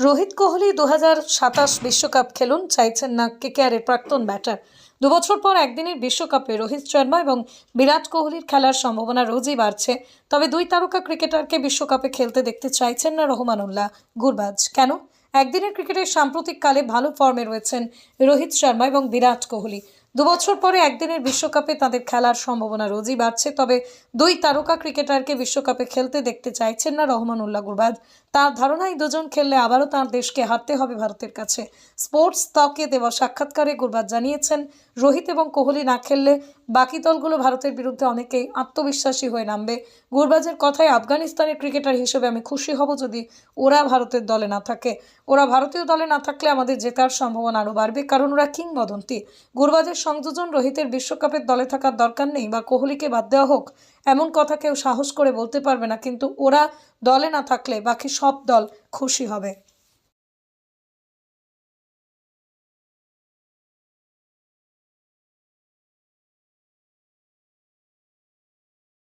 রোহিত কোহলি দু বিশ্বকাপ খেলুন, চাইছেন না কেকেআরের প্রাক্তন ব্যাটার। দুবছর পর একদিনের বিশ্বকাপে রোহিত শর্মা এবং বিরাট কোহলির খেলার সম্ভাবনা রোজই বাড়ছে। তবে দুই তারকা ক্রিকেটারকে বিশ্বকাপে খেলতে দেখতে চাইছেন না রহমানুল্লাহ। গুরবাজ, কেন? একদিনের ক্রিকেটের সাম্প্রতিক কালে ভালো ফর্মে রয়েছেন রোহিত শর্মা এবং বিরাট কোহলি। দুবছর পরে একদিনের বিশ্বকাপে তাদের খেলার সম্ভাবনা রোজই বাড়ছে, তবে দুই তারকা ক্রিকেটারকে বিশ্বকাপে খেলতে দেখতে চাইছেন না রহমানুল্লাহ গুরবাজ তার ধারণা এই দুজন খেললে আবারও তার দেশকে হারতে হবে ভারতের কাছে। স্পোর্টস ত্বকে দেওয়া সাক্ষাৎকারে গুরবাজ জানিয়েছেন, রোহিত এবং কোহলি না খেললে বাকি দলগুলো ভারতের বিরুদ্ধে অনেকেই আত্মবিশ্বাসী হয়ে নামবে। গুরবাজের কথায়, আফগানিস্তানের ক্রিকেটার হিসেবে আমি খুশি হব যদি ওরা ভারতের দলে না থাকে। ওরা ভারতীয় দলে না থাকলে আমাদের জেতার সম্ভাবনা আরও বাড়বে, কারণ ওরা কিংবদন্তি। গুরবাজের সংযোজন রোহিতের বিশ্বকাপের দলে থাকার দরকার নেই বা কোহলিকে বাদ দেওয়া হোক, এমন কথা কেউ সাহস করে বলতে পারবে না, কিন্তু ওরা দলে না থাকলে বাকি সব দল খুশি হবে।